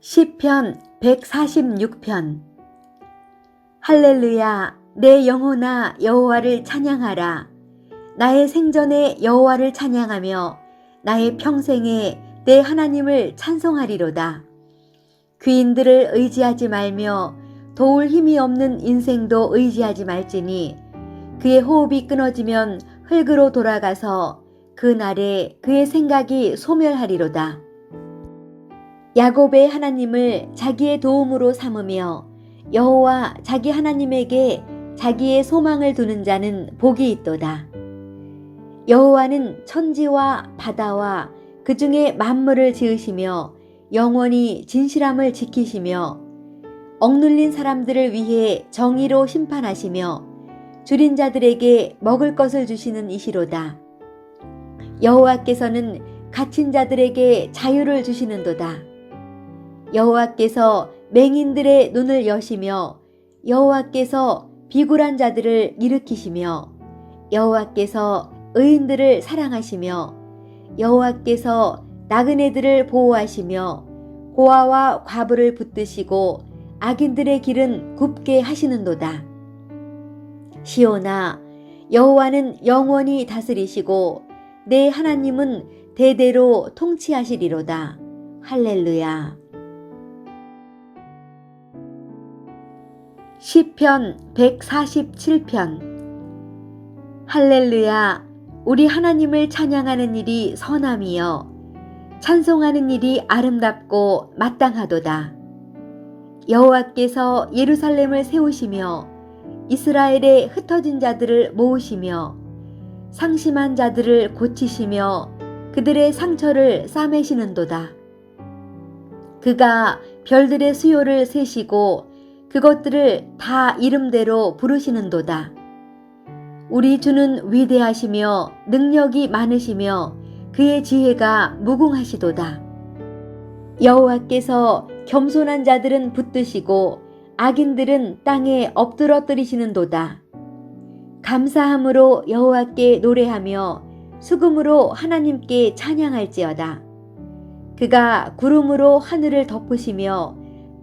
시편 146편. 할렐루야 내 영혼아 여호와를 찬양하라. 나의 생전에 여호와를 찬양하며 나의 평생에 내 하나님을 찬송하리로다. 귀인들을 의지하지 말며 도울 힘이 없는 인생도 의지하지 말지니 그의 호흡이 끊어지면 흙으로 돌아가서 그 날에 그의 생각이 소멸하리로다. 야곱의 하나님을 자기의 도움으로 삼으며 여호와 자기 하나님에게 자기의 소망을 두는 자는 복이 있도다. 여호와는 천지와 바다와 그 중에 만물을 지으시며 영원히 진실함을 지키시며 억눌린 사람들을 위해 정의로 심판하시며 줄인 자들에게 먹을 것을 주시는 이시로다. 여호와께서는 갇힌 자들에게 자유를 주시는도다. 여호와께서 맹인들의 눈을 여시며 여호와께서 비굴한 자들을 일으키시며 여호와께서 의인들을 사랑하시며 여호와께서 나그네들을 보호하시며 고아와 과부를 붙드시고 악인들의 길은 굽게 하시는도다. 시온아 여호와는 영원히 다스리시고 내 하나님은 대대로 통치하시리로다. 할렐루야. 시편 147편. 할렐루야 우리 하나님을 찬양하는 일이 선함이여 찬송하는 일이 아름답고 마땅하도다. 여호와께서 예루살렘을 세우시며 이스라엘의 흩어진 자들을 모으시며 상심한 자들을 고치시며 그들의 상처를 싸매시는도다. 그가 별들의 수요를 세시고 그것들을 다 이름대로 부르시는도다. 우리 주는 위대하시며 능력이 많으시며 그의 지혜가 무궁하시도다. 여호와께서 겸손한 자들은 붙드시고 악인들은 땅에 엎드러뜨리시는도다. 감사함으로 여호와께 노래하며 수금으로 하나님께 찬양할지어다. 그가 구름으로 하늘을 덮으시며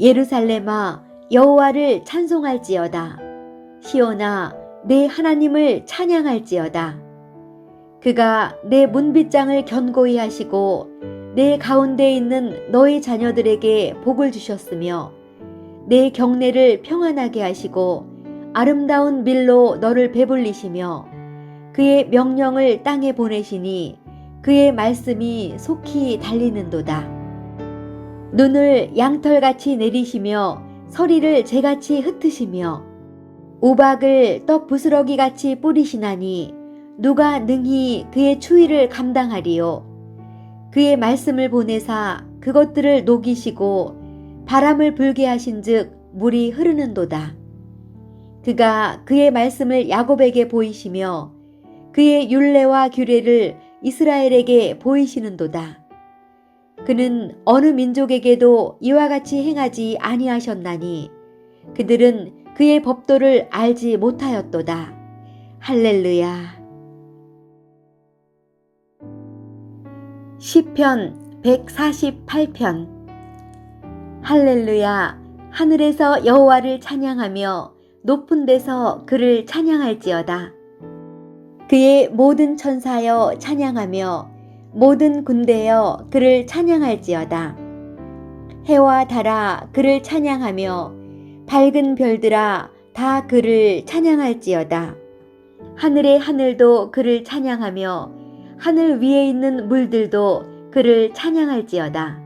예루살렘아 여호와를 찬송할지어다. 시온아 내 하나님을 찬양할지어다. 그가 내 문빗장을 견고히 하시고 내 가운데 있는 너희 자녀들에게 복을 주셨으며 내 경내를 평안하게 하시고 아름다운 밀로 너를 배불리시며 그의 명령을 땅에 보내시니 그의 말씀이 속히 달리는도다. 눈을 양털같이 내리시며 서리를 재같이 흩으시며 우박을 떡 부스러기같이 뿌리시나니 누가 능히 그의 추위를 감당하리요. 그의 말씀을 보내사 그것들을 녹이시고 바람을 불게 하신즉 물이 흐르는도다. 그가 그의 말씀을 야곱에게 보이시며 그의 율례와 규례를 이스라엘에게 보이시는도다. 그는 어느 민족에게도 이와 같이 행하지 아니하셨나니 그들은 그의 법도를 알지 못하였도다. 할렐루야. 시편 148편 할렐루야 하늘에서 여호와를 찬양하며 높은 데서 그를 찬양할지어다. 그의 모든 천사여 찬양하며 모든 군대여 그를 찬양할지어다. 해와 달아 그를 찬양하며 밝은 별들아 다 그를 찬양할지어다. 하늘의 하늘도 그를 찬양하며 하늘 위에 있는 물들도 그를 찬양할지어다.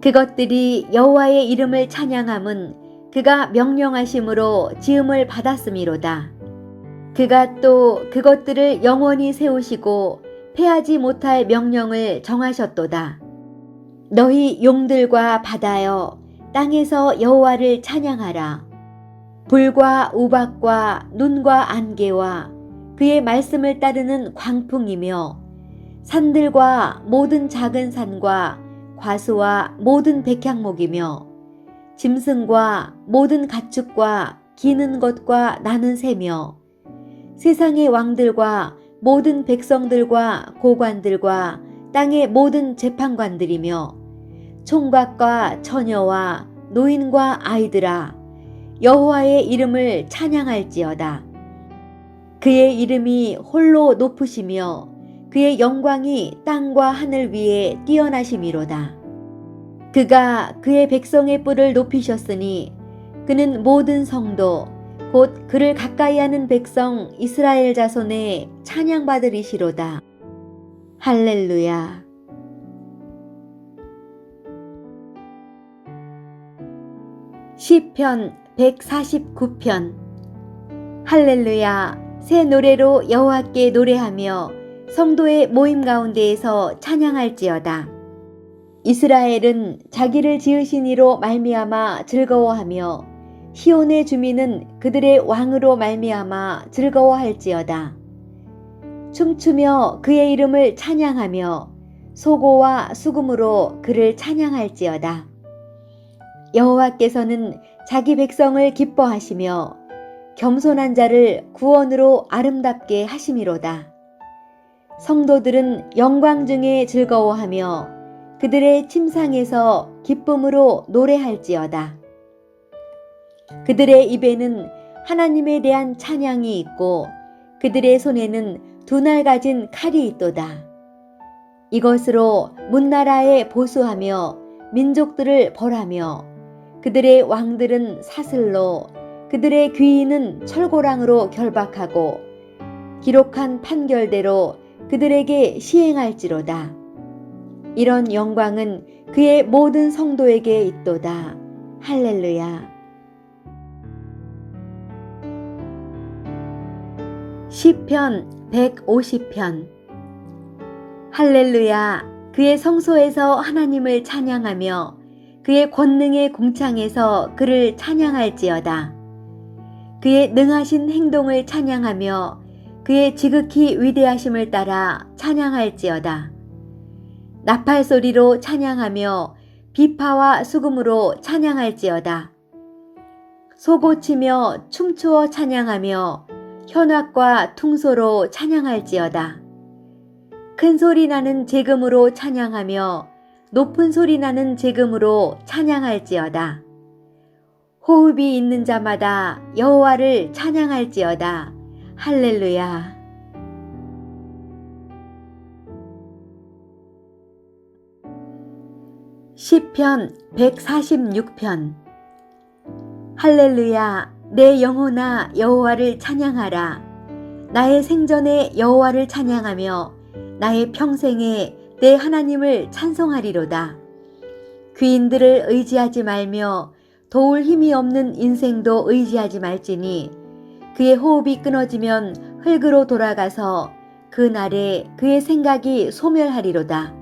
그것들이 여호와의 이름을 찬양함은 그가 명령하심으로 지음을 받았음이로다. 그가 또 그것들을 영원히 세우시고 패하지 못할 명령을 정하셨도다. 너희 용들과 바다여 땅에서 여호와를 찬양하라. 불과 우박과 눈과 안개와 그의 말씀을 따르는 광풍이며 산들과 모든 작은 산과 과수와 모든 백향목이며 짐승과 모든 가축과 기는 것과 나는 새며 세상의 왕들과 모든 백성들과 고관들과 땅의 모든 재판관들이며 총각과 처녀와 노인과 아이들아 여호와의 이름을 찬양할지어다. 그의 이름이 홀로 높으시며 그의 영광이 땅과 하늘 위에 뛰어나심이로다. 그가 그의 백성의 뿔을 높이셨으니 그는 모든 성도 곧 그를 가까이 하는 백성 이스라엘 자손의 찬양받으리시로다. 할렐루야. 시편 149편 할렐루야 새 노래로 여호와께 노래하며 성도의 모임 가운데에서 찬양할지어다. 이스라엘은 자기를 지으신 이로 말미암아 즐거워하며 시온의 주민은 그들의 왕으로 말미암아 즐거워할지어다. 춤추며 그의 이름을 찬양하며 소고와 수금으로 그를 찬양할지어다. 여호와께서는 자기 백성을 기뻐하시며 겸손한 자를 구원으로 아름답게 하심이로다. 성도들은 영광 중에 즐거워하며 그들의 침상에서 기쁨으로 노래할지어다. 그들의 입에는 하나님에 대한 찬양이 있고 그들의 손에는 두 날 가진 칼이 있도다. 이것으로 문나라에 보수하며 민족들을 벌하며 그들의 왕들은 사슬로 그들의 귀인은 철고랑으로 결박하고 기록한 판결대로 그들에게 시행할지로다. 이런 영광은 그의 모든 성도에게 있도다. 할렐루야. 시편 150편 할렐루야 그의 성소에서 하나님을 찬양하며 그의 권능의 궁창에서 그를 찬양할지어다. 그의 능하신 행동을 찬양하며 그의 지극히 위대하심을 따라 찬양할지어다. 나팔 소리로 찬양하며 비파와 수금으로 찬양할지어다. 소고치며 춤추어 찬양하며 현악과 퉁소로 찬양할지어다. 큰 소리 나는 재금으로 찬양하며 높은 소리 나는 재금으로 찬양할지어다. 호흡이 있는 자마다 여호와를 찬양할지어다. 할렐루야. 시편 146편 할렐루야 내 영혼아 여호와를 찬양하라 나의 생전에 여호와를 찬양하며 나의 평생에 내 하나님을 찬송하리로다 귀인들을 의지하지 말며 도울 힘이 없는 인생도 의지하지 말지니 그의 호흡이 끊어지면 흙으로 돌아가서 그 날에 그의 생각이 소멸하리로다.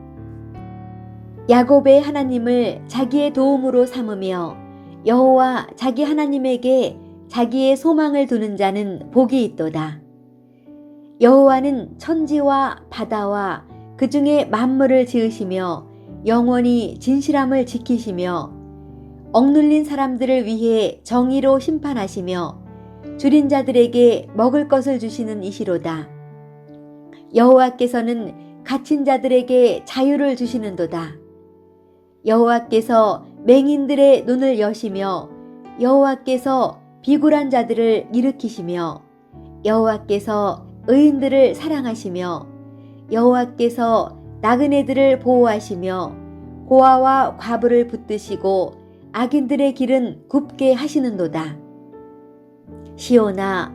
야곱의 하나님을 자기의 도움으로 삼으며 여호와 자기 하나님에게 자기의 소망을 두는 자는 복이 있도다. 여호와는 천지와 바다와 그 중에 만물을 지으시며 영원히 진실함을 지키시며 억눌린 사람들을 위해 정의로 심판하시며 줄인 자들에게 먹을 것을 주시는 이시로다. 여호와께서는 갇힌 자들에게 자유를 주시는도다. 여호와께서 맹인들의 눈을 여시며 여호와께서 비굴한 자들을 일으키시며 여호와께서 의인들을 사랑하시며 여호와께서 나그네들을 보호하시며 고아와 과부를 붙드시고 악인들의 길은 굽게 하시는도다. 시오나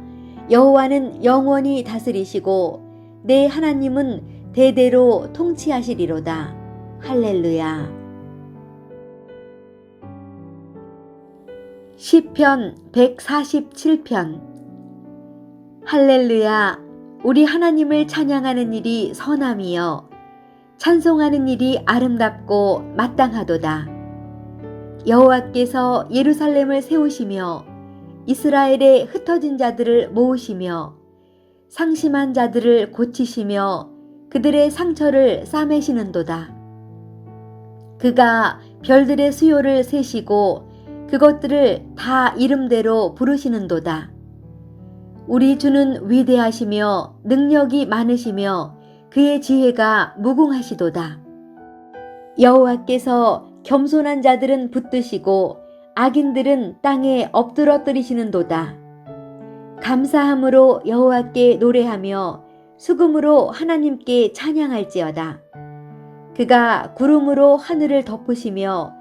여호와는 영원히 다스리시고 내 하나님은 대대로 통치하시리로다. 할렐루야. 시편 147편. 할렐루야 우리 하나님을 찬양하는 일이 선함이여. 찬송하는 일이 아름답고 마땅하도다. 여호와께서 예루살렘을 세우시며 이스라엘의 흩어진 자들을 모으시며 상심한 자들을 고치시며 그들의 상처를 싸매시는도다. 그가 별들의 수요를 세시고 그것들을 다 이름대로 부르시는도다. 우리 주는 위대하시며 능력이 많으시며 그의 지혜가 무궁하시도다. 여호와께서 겸손한 자들은 붙드시고 악인들은 땅에 엎드러뜨리시는도다. 감사함으로 여호와께 노래하며 수금으로 하나님께 찬양할지어다. 그가 구름으로 하늘을 덮으시며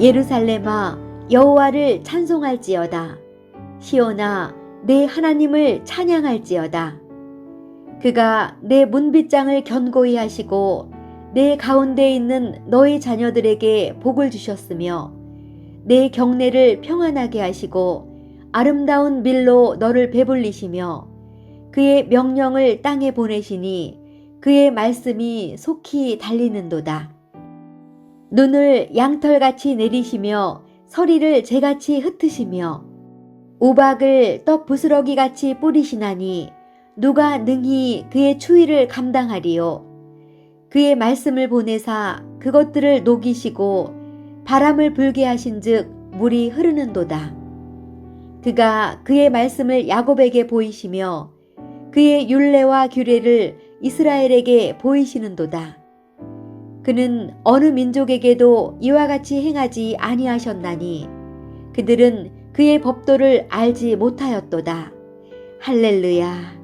예루살렘아 여호와를 찬송할지어다. 시온아 내 하나님을 찬양할지어다. 그가 내 문빗장을 견고히 하시고 내 가운데 있는 너희 자녀들에게 복을 주셨으며 내 경내를 평안하게 하시고 아름다운 밀로 너를 배불리시며 그의 명령을 땅에 보내시니 그의 말씀이 속히 달리는도다. 눈을 양털같이 내리시며 서리를 재같이 흩으시며 우박을 떡 부스러기 같이 뿌리시나니 누가 능히 그의 추위를 감당하리요. 그의 말씀을 보내사 그것들을 녹이시고 바람을 불게 하신즉 물이 흐르는도다. 그가 그의 말씀을 야곱에게 보이시며 그의 율례와 규례를 이스라엘에게 보이시는도다. 그는 어느 민족에게도 이와 같이 행하지 아니하셨나니 그들은 그의 법도를 알지 못하였도다. 할렐루야.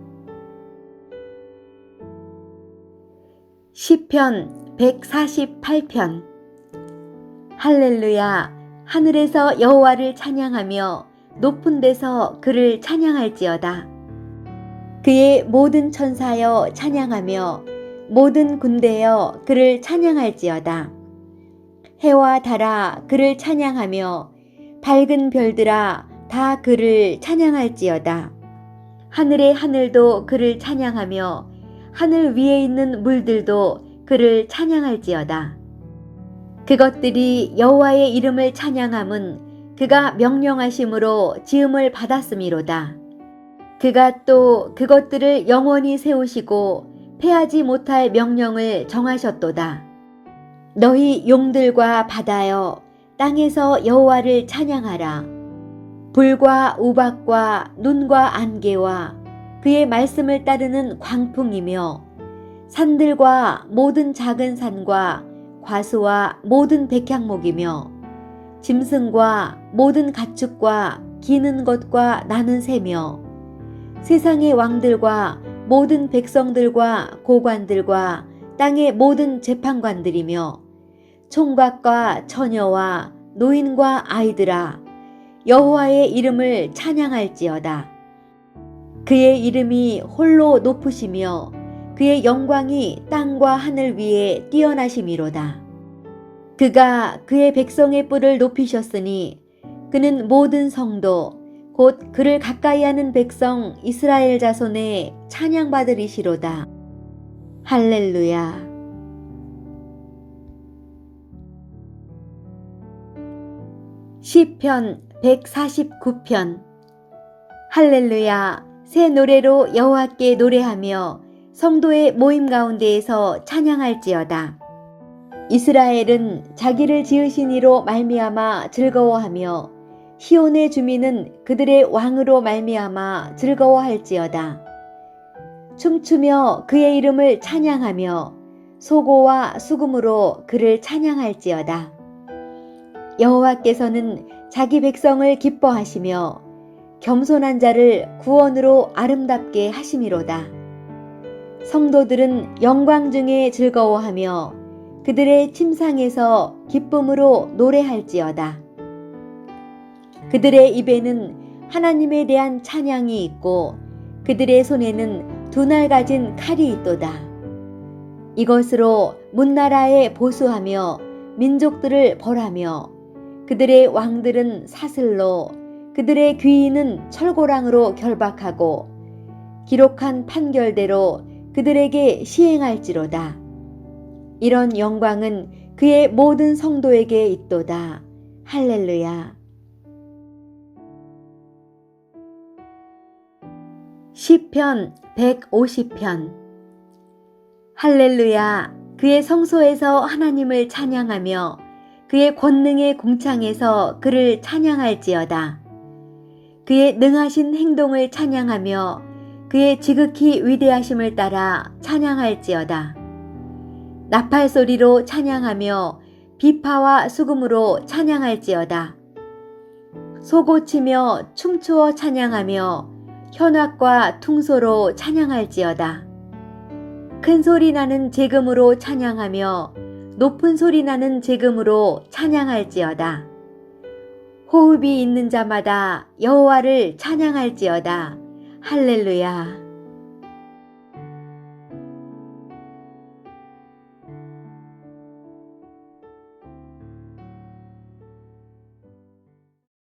시편 148편 할렐루야 하늘에서 여호와를 찬양하며 높은 데서 그를 찬양할지어다 그의 모든 천사여 찬양하며 모든 군대여 그를 찬양할지어다 해와 달아 그를 찬양하며 밝은 별들아 다 그를 찬양할지어다 하늘의 하늘도 그를 찬양하며 하늘 위에 있는 물들도 그를 찬양할지어다. 그것들이 여호와의 이름을 찬양함은 그가 명령하심으로 지음을 받았음이로다. 그가 또 그것들을 영원히 세우시고 패하지 못할 명령을 정하셨도다. 너희 용들과 바다여 땅에서 여호와를 찬양하라. 불과 우박과 눈과 안개와 그의 말씀을 따르는 광풍이며 산들과 모든 작은 산과 과수와 모든 백향목이며 짐승과 모든 가축과 기는 것과 나는 새며 세상의 왕들과 모든 백성들과 고관들과 땅의 모든 재판관들이며 총각과 처녀와 노인과 아이들아 여호와의 이름을 찬양할지어다. 그의 이름이 홀로 높으시며 그의 영광이 땅과 하늘 위에 뛰어나심이로다. 그가 그의 백성의 뿔을 높이셨으니 그는 모든 성도 곧 그를 가까이 하는 백성 이스라엘 자손의 찬양받으리시로다. 할렐루야. 시편 149편 할렐루야 새 노래로 여호와께 노래하며 성도의 모임 가운데에서 찬양할지어다. 이스라엘은 자기를 지으신 이로 말미암아 즐거워하며 시온의 주민은 그들의 왕으로 말미암아 즐거워할지어다. 춤추며 그의 이름을 찬양하며 소고와 수금으로 그를 찬양할지어다. 여호와께서는 자기 백성을 기뻐하시며 겸손한 자를 구원으로 아름답게 하심이로다. 성도들은 영광 중에 즐거워하며 그들의 침상에서 기쁨으로 노래할지어다. 그들의 입에는 하나님에 대한 찬양이 있고 그들의 손에는 두 날 가진 칼이 있도다. 이것으로 문나라에 보수하며 민족들을 벌하며 그들의 왕들은 사슬로 그들의 귀인은 철고랑으로 결박하고 기록한 판결대로 그들에게 시행할지로다. 이런 영광은 그의 모든 성도에게 있도다. 할렐루야. 시편 150편 할렐루야. 그의 성소에서 하나님을 찬양하며 그의 권능의 공창에서 그를 찬양할지어다. 그의 능하신 행동을 찬양하며 그의 지극히 위대하심을 따라 찬양할지어다. 나팔 소리로 찬양하며 비파와 수금으로 찬양할지어다. 소고치며 춤추어 찬양하며 현악과 퉁소로 찬양할지어다. 큰 소리 나는 재금으로 찬양하며 높은 소리 나는 재금으로 찬양할지어다. 호흡이 있는 자마다 여호와를 찬양할지어다. 할렐루야.